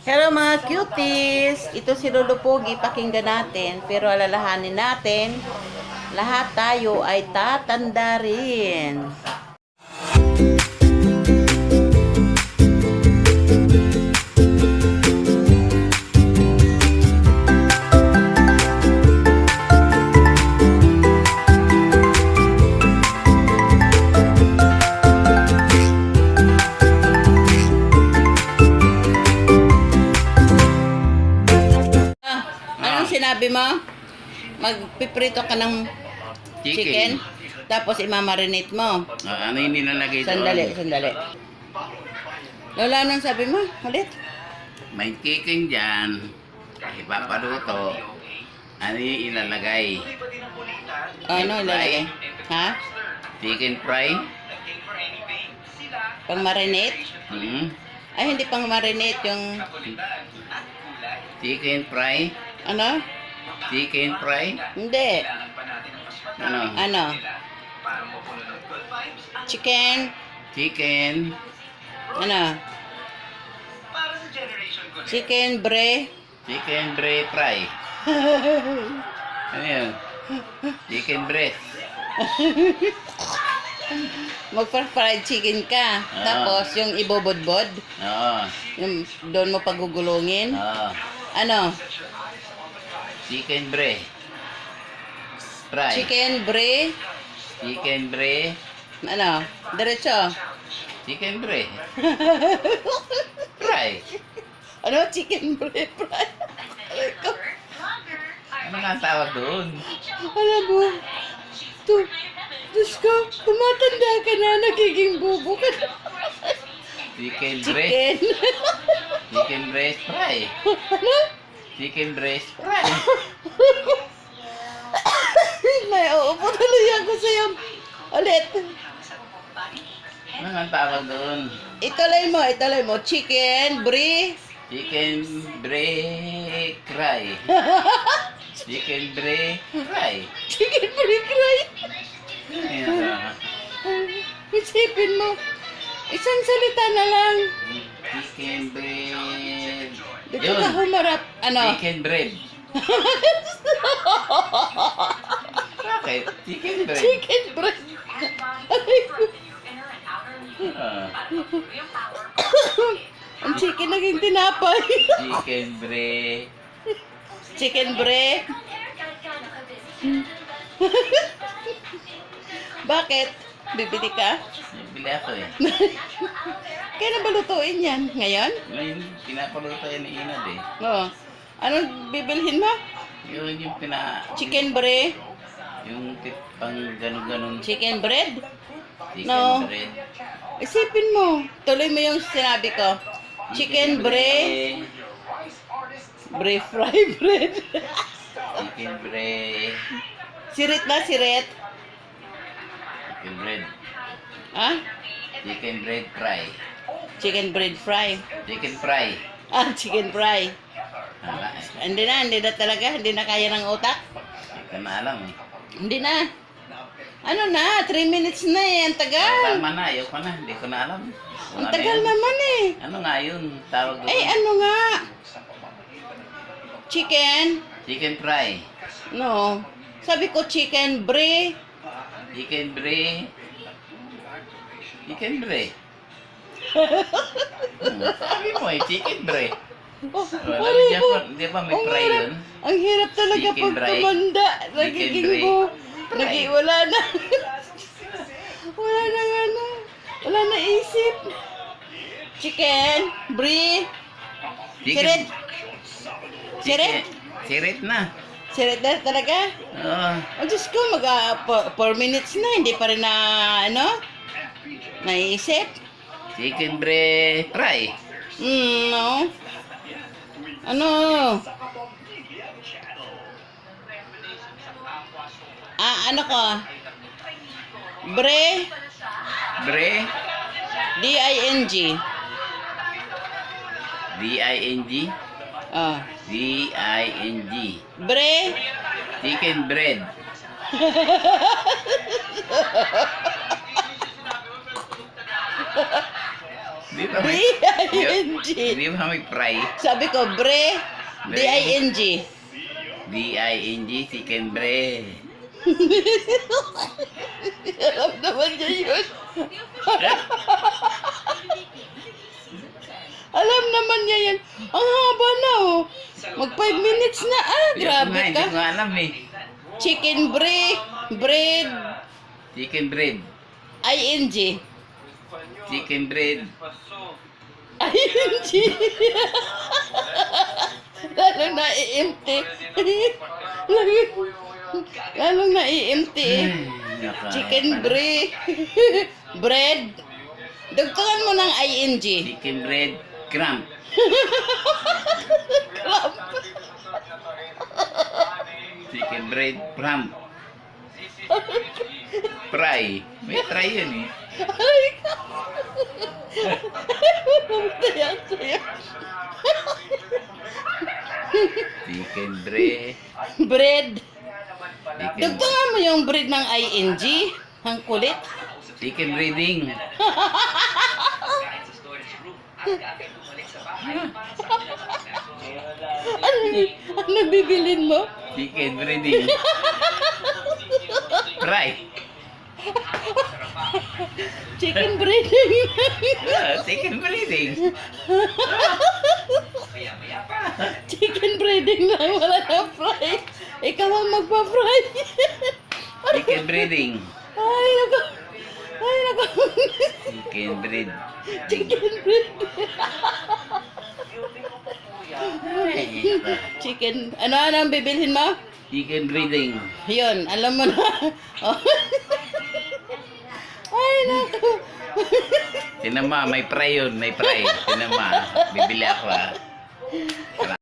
Hello mga cuties! Ito si Lolo Pogi, pakinggan natin. Pero alalahanin natin, lahat tayo ay tatanda rin. Sinabi mo? Magpiprito ka ng chicken, Chicken. tapos imamarinate mo. Ah, ano yung nilalagay doon? Sandali, sandali. Lola, anong sabi mo? Ulit? May chicken dyan. Ipapaluto. Ano yung ilalagay? Ano ilalagay? Ha? Chicken fry? Pang marinate? Hmm? Ay, hindi pang marinate yung Chicken fry? ano? Chicken fry? Hindi. Ano? Ano? Chicken? Chicken? Ano? Chicken bre? Chicken bre fry? Ano yun? Chicken breast? Magpa-fried chicken ka. Tapos yung ibobodbod, Oo. yung doon mo pagugulungin. Oo. Ano? Chicken bre. Fry. Chicken bre? Chicken bre. Ano? Diretso. Chicken bre. Fry. Ano? Chicken bre fry? Ano nga ang tawag doon? Alam mo, to, Diyos ko, tumatanda ka na, nagiging bubo ka na. Chicken breast. Chicken. Chicken breast fry. ano? Chicken breast. May uupo tuloy ako sa'yo. Ulit. Nga ang tawag doon? Ituloy mo, ituloy mo. Chicken, brie. Chicken bre fry. Chicken bre fry. Chicken brie ah. Isipin mo. Isang salita na lang. Chicken bread. Dito Yun. ka humarap. Ano? Chicken bread. Bakit? Chicken bread. Chicken breast. Ah, Ang chicken naging tinapay. chicken bread. chicken bre. Bakit? Bibili ka? Bili ako eh. Kaya ba lutuin yan? Ngayon? Ngayon, pinapaluto yan ni Inad eh. Oo. Anong bibilhin mo? Yun yung pina... Chicken bre? Yung tip pang ganun-ganun. Chicken bread? Chicken No. bread. Isipin mo. Tuloy mo yung sinabi ko. Chicken bre? Bre fry bread. Chicken bread. sirit na sirit. Chicken bread. Ha? Chicken bread fry. Chicken bread fry. Chicken fry. Ah, chicken fry. Eh. Hindi na, hindi na talaga. Hindi na kaya ng utak. Hindi ko na alam eh. Hindi na. Ano na? 3 minutes na eh. Ang tagal. Tama na, ayaw ko na. Hindi ko na alam. Kung Ang ano tagal yun. naman eh. Ano nga yun? Tawag doon. Eh, ano nga? Chicken? Chicken fry. No. Sabi ko chicken bre. Chicken bre. Chicken bre. Sabi mo eh, chicken bre. Oh, Wala, di ba, di ba may Ang fry hirap. yun? Ang hirap talaga Chicken pag fry. tumanda. Nagiging bu. Nagi, wala na. wala na nga na. Wala na isip. Chicken, brie, sirit. Sirit? Sirit na. Sirit na talaga. Oo. Oh, Diyos ko, mag 4 minutes na. Hindi pa rin na, ano, naisip. Chicken bre fry. Hmm, no. Ano? Ah, ano ko? Bre, Bre. D-I-N-G. D-I-N-G. Ah. D-I-N-G. Bre, Chicken bread. Di Di ba may, fry? Sabi ko, bre. D-I-N-G. B-I-N-G, chicken bre. Alam naman niya yun. Alam naman niya yan. Ang haba na oh. Mag 5 minutes na. Ah, Hindi grabe ka. Hindi ko alam eh. Chicken bre. Bread. Chicken bread. I-N-G. Chicken bread. I-N-G. Lalo na i-empty. Lalo na i-empty eh. Chicken ano? bre. Bread. Dugtungan mo ng ing. Chicken bread. Cramp. Club. Chicken bread. Cramp. Fry. May fry yun eh. Ay, Saya. Chicken bread. Bread. Chicken, Dugtungan mo yung bread ng ing. Ang kulit. chicken breading. Ano, ano bibilin mo? Chicken breading. Fry. Chicken breading. Ah, chicken breading. Chicken breading lang, wala na fry. Ikaw ang magpa-fry. Chicken breading. Ay, nako. Ay, nako. Chicken bread. Chicken. Ay, Chicken, ano, ano ang bibilhin mo? Chicken breading. Yun, alam mo na. Oh. Tinama, ah, may fry yun, may fry. Tinama, ah. bibili ako ah.